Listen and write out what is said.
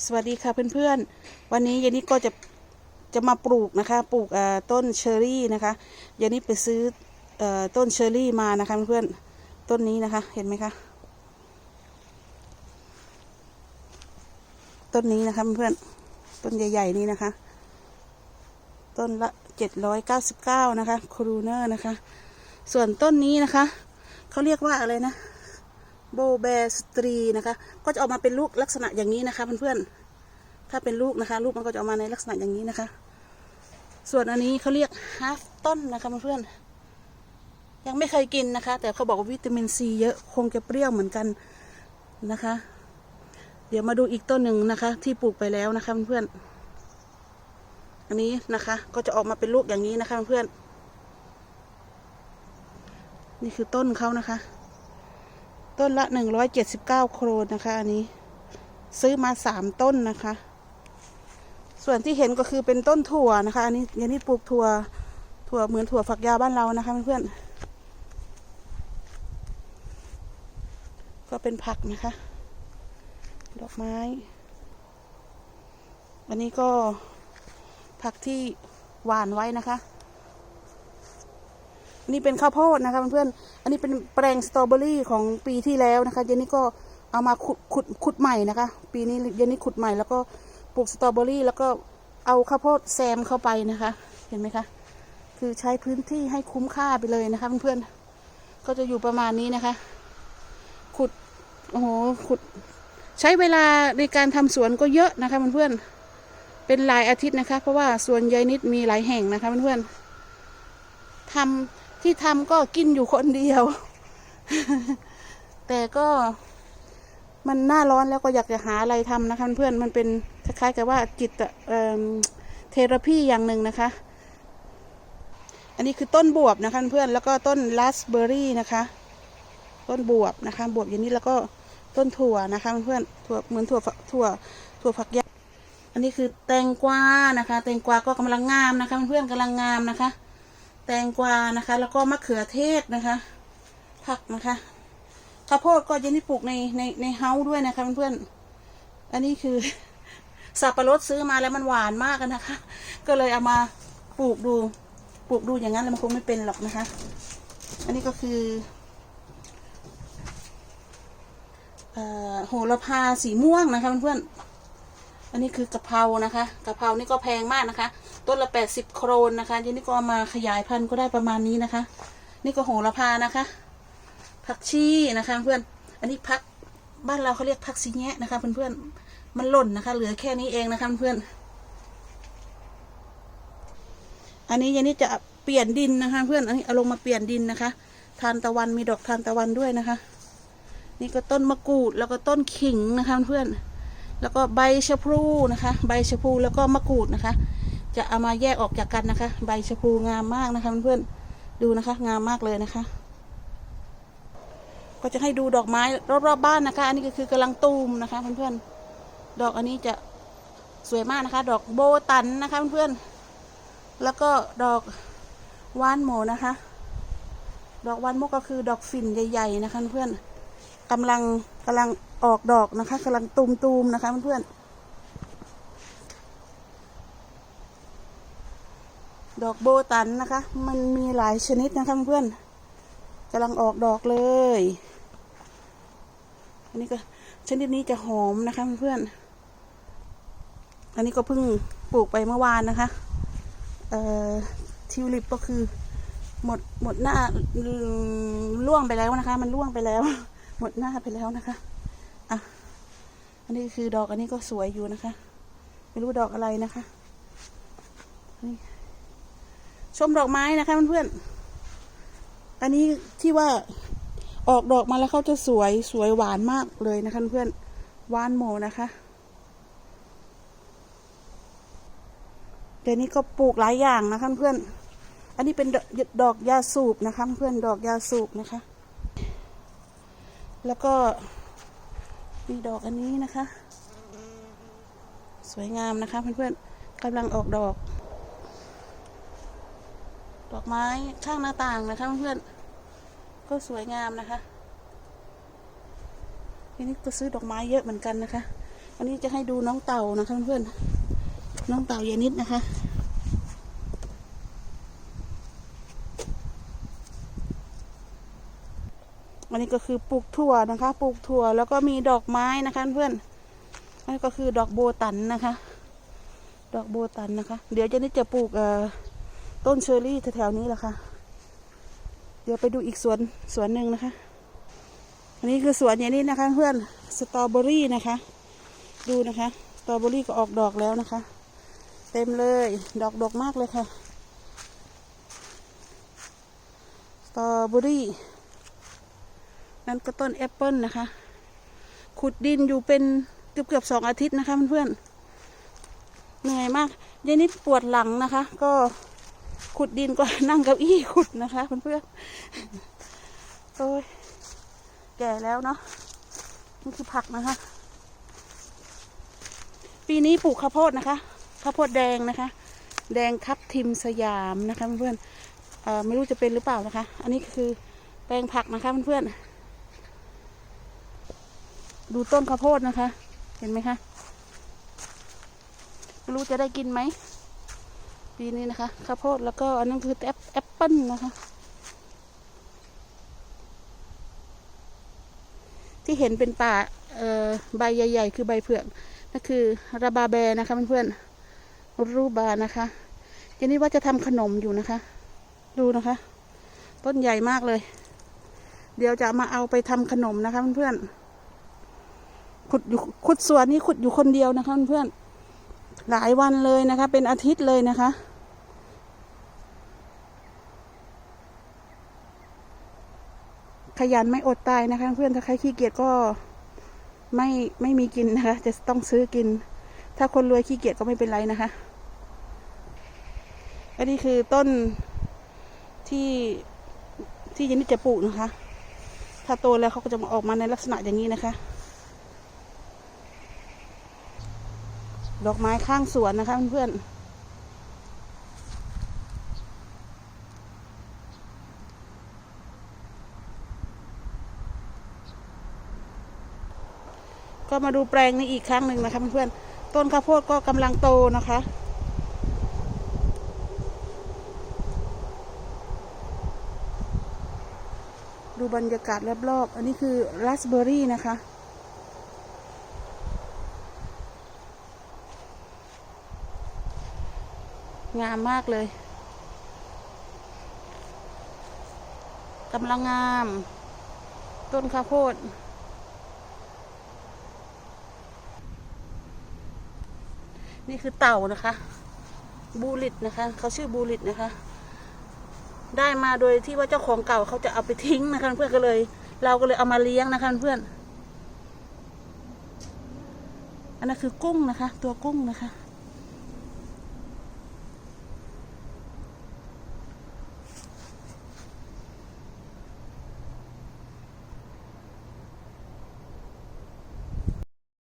สวัสดีค่ะเพื่อนๆ วันนี้เยานิก็จะจะมาปลูกนะคะ ปลูกต้นเชอรี่นะคะเยานิไปซื้ออต้นเชอร์รี่มานะคะเพื่อนๆต้นนี้นะคะ เห็นไหมคะต้นนี้นะคะเพื่อนๆต้นใหญ่ๆนี้นะคะ ต้นละเจ็ดร้อยเก้าสิบเก้านะคะครูเนอร์นะคะ ส่วนต้นนี้นะคะเขาเรียกว่าอะไรนะ โบแบสตรีนะคะ ก็จะออกมาเป็นลูกลักษณะอย่างนี้นะคะเพื่อนๆถ้าเป็นลูกนะคะ ลูกมันก็จะออกมาในลักษณะอย่างนี้นะคะ ส่วนอันนี้เขาเรียกฮาฟต้นนะคะเพื่อนๆยังไม่เคยกินนะคะ แต่เขาบอกว่าวิตามินซีเยอะคงจะเปรี้ยวเหมือนกันนะคะ เดี๋ยวมาดูอีกต้นหนึ่งนะคะ ที่ปลูกไปแล้วนะคะเพื่อนๆอันนี้นะคะก็จะออกมาเป็นลูกอย่างนี้นะคะเพื่อนๆนี่คือต้นเขานะคะ ต้นละหนึ่งร้อยเจ็ดสิบเก้าโครนนะคะ อันนี้ ซื้อมาสามต้นนะคะ ส่วนที่เห็นก็คือเป็นต้นถั่วนะคะ อันนี้ยันนี่ปลูกถั่วถั่วเหมือนถั่วฝักยาวบ้านเรานะคะเพื่อนๆก็เป็นผักนะคะ ดอกไม้ อันนี้ก็ผักที่หวานไว้นะคะ นนี้เป็นข้าวโพดนะคะเพื่อนๆอันนี้เป็นแปลงสตรอเบอรี่ของปีที่แล้วนะคะเจนนี่ก็เอามาขุดขุดขุดใหม่นะคะ ปีนี้เจนนี่ขุดใหม่แล้วก็ปลูกสตรอเบอรี่ แล้วก็เอาข้าวโพดแซมเข้าไปนะคะ เห็นไหมคะ คือใช้พื้นที่ให้คุ้มค่าไปเลยนะคะเพื่อนๆก็จะอยู่ประมาณนี้นะคะ ขุดโอ้โหขุด ใช้เวลาในการทำสวนก็เยอะนะคะเพื่อนๆเป็นหลายอาทิตย์นะคะ เพราะว่าสวนยายนิดมีหลายแห่งนะคะเพื่อนๆทำ ที่ทำก็กินอยู่คนเดียว แต่ก็มันหน้าร้อนแล้วก็อยากจะหาอะไรทำนะคะเพื่อนมันเป็นคล้ายๆกับว่าจิตเอ่อเทอราพีอย่างหนึ่งนะคะ อันนี้คือต้นบวบนะคะเพื่อนแล้วก็ต้นราสเบอร์รี่นะคะ ต้นบวบนะคะบวบอย่างนี้แล้วก็ต้นถั่วนะคะเพื่อนถั่วเหมือนถั่วถั่วถั่วฝักยาวอันนี้คือแตงกวานะคะ แตงกวาก็กำลังงามนะคะเพื่อนๆกำลังงามนะคะ แตงกวานะคะ แล้วก็มะเขือเทศนะคะ ผักนะคะข้าวโพดก็ยันที่ปลูกในในในเฮาด้วยนะคะเพื่อนๆอันนี้คือสับปะรดซื้อมาแล้วมันหวานมากนะคะ ก็เลยเอามาปลูกดูปลูกดูอย่างนั้นแล้วมันคงไม่เป็นหรอกนะคะ อันนี้ก็คือเอ่อโหระพาสีม่วงนะคะเพื่อนๆอันนี้คือกะเพรานะคะกะเพรานี่ก็แพงมากนะคะ ต้นละแปดสิบโครนนะคะทีนี้ก็เอามาขยายพันธุ์ก็ได้ประมาณนี้นะคะ นี่ก็โหระพานะคะ ผักชีนะคะเพื่อน อันนี้พักบ้านเราเขาเรียกผักซีแงะนะคะเพื่อนๆ มันหล่นนะคะ เหลือแค่นี้เองนะคะเพื่อน อันนี้ยันนี่จะเปลี่ยนดินนะคะ เพื่อน อันนี้เอาลงมาเปลี่ยนดินนะคะ ทานตะวันมีดอกทานตะวันด้วยนะคะ นี่ก็ต้นมะกรูดแล้วก็ต้นขิงนะคะเพื่อน แล้วก็ใบชะพลูนะคะ ใบชะพลูแล้วก็มะกรูดนะคะ จะเอามาแยกออกจากกันนะคะ ใบชะพูงามมากนะคะเพื่อนๆดูนะคะ งามมากเลยนะคะ ก็จะให้ดูดอกไม้รอบๆบบ้านนะคะ อันนี้ก็คือกำลังตูมนะคะเพื่อนๆดอกอันนี้จะสวยมากนะคะ ดอกโบตันนะคะเพื่อนๆแล้วก็ดอกว่านโมนะคะ ดอกว่านโมก็คือดอกฝิ่นใหญ่ๆนะคะเพื่อนๆกำลังกำลังออกดอกนะคะกำลังตูมตูมๆนะคะเพื่อนๆ ดอกโบตันนะคะ มันมีหลายชนิดนะคะเพื่อนกำลังออกดอกเลย อันนี้ก็ชนิดนี้จะหอมนะคะเพื่อน อันนี้ก็เพิ่งปลูกไปเมื่อวานนะคะ เอ่อทิวลิปก็คือ หมดหมดหน้าล่วงไปแล้วนะคะ มันล่วงไปแล้ว หมดหน้าไปแล้วนะคะอะอันนี้คือดอกอันนี้ก็สวยอยู่นะคะ ไม่รู้ดอกอะไรนะคะนี่ ชมดอกไม้นะคะเพื่อนๆ อันนี้ที่ว่าออกดอกมาแล้วเขาจะสวยสวยหวานมากเลยนะคะเพื่อนหวานโมนะคะเดี๋ยวนี้ก็ปลูกหลายอย่างนะคะเพื่อน อันนี้เป็นดดอกยาสูบนะคะเพื่อนดอกยาสูบนะคะ แล้วก็มีดอกอันนี้นะคะ สวยงามนะคะเพื่อนๆกำลังออกดอก ดอกไม้ข้างหน้าต่างนะคะเพื่อนก็สวยงามนะคะทีนี้ก็ซื้อดอกไม้เยอะเหมือนกันนะคะอันนี้จะให้ดูน้องเต่านะคะเพื่อนน้องเต่าเยนิดนะคะ อันนี้ก็คือปลูกถั่วนะคะ ปลูกถั่วแล้วก็มีดอกไม้นะคะเพื่อนอันนี้ก็คือดอกโบตันนะคะ ดอกโบตันนะคะ เดี๋ยวจะนี่จะปลูกเอ่อ ต้นเชอร์รี่แถวๆนี้แหละค่ะ เดี๋ยวไปดูอีกสวนสวนหนึ่งนะคะ อันนี้คือสวนอย่างนี้นะคะ เพื่อนสตรอเบอรี่นะคะ ดูนะคะสตรอเบอรี่ก็ออกดอกแล้วนะคะ เต็มเลยดอกดกมากเลยค่ะสตรอเบอรี่นั่นก็ต้นแอปเปิลนะคะ ขุดดินอยู่เป็นเกือบเกือบสองอาทิตย์นะคะเพื่อนๆเหนื่อยมากยายนิดปวดหลังนะคะ ก็ ขุดดินก็นั่งเก้าอี้ขุดนะคะเพื่อนๆโอ้ยแก่แล้วเนาะนี่คือผักนะคะ ปีนี้ปลูกข้าวโพดนะคะข้าวโพดแดงนะคะ แดงทับทิมสยามนะคะเพื่อนๆไม่รู้จะเป็นหรือเปล่านะคะ อันนี้คือแปลงผักนะคะเพื่อนๆดูต้นข้าวโพดนะคะ เห็นไหมคะไม่รู้จะได้กินไหม ปีนี้นะคะข้าวโพดแล้วก็อันนั้นคือแอปแอปเปิ้ลนะคะ ที่เห็นเป็นป่าใบใหญ่ ๆ คือใบเผือกนั่นคือราบาแบนะคะเพื่อนๆรูบานะคะทีนี้ว่าจะทำขนมอยู่นะคะ ดูนะคะ ต้นใหญ่มากเลย เดี๋ยวจะมาเอาไปทำขนมนะคะเพื่อนๆขุดอยู่ขุดสวนนี้ขุดอยู่คนเดียวนะคะเพื่อนๆ หลายวันเลยนะคะ เป็นอาทิตย์เลยนะคะ ขยันไม่อดตายนะคะ เพื่อนถ้าใครขี้เกียจก็ไม่ไม่มีกินนะคะ จะต้องซื้อกิน ถ้าคนรวยขี้เกียจก็ไม่เป็นไรนะคะ อันนี้คือต้นที่ที่ยันนี่จะปลูกนะคะ ถ้าโตแล้วเขาก็จะมาออกมาในลักษณะอย่างนี้นะคะ ดอกไม้ข้างสวนนะคะเพื่อนๆ ก็มาดูแปลงนี้อีกครั้งหนึ่งนะคะเพื่อนๆ ต้นข้าวโพดก็กำลังโตนะคะดูบรรยากาศรอบๆ อันนี้คือราสเบอร์รี่นะคะ งามมากเลยกำลังงาม ต้นข้าวโพด นี่คือเต่านะคะ บูลิตนะคะ เขาชื่อบูลิตนะคะ ได้มาโดยที่ว่าเจ้าของเก่าเขาจะเอาไปทิ้งนะคะเพื่อนก็เลย เราก็เลยเอามาเลี้ยงนะคะเพื่อน อันนั้นคือกุ้งนะคะ ตัวกุ้งนะคะ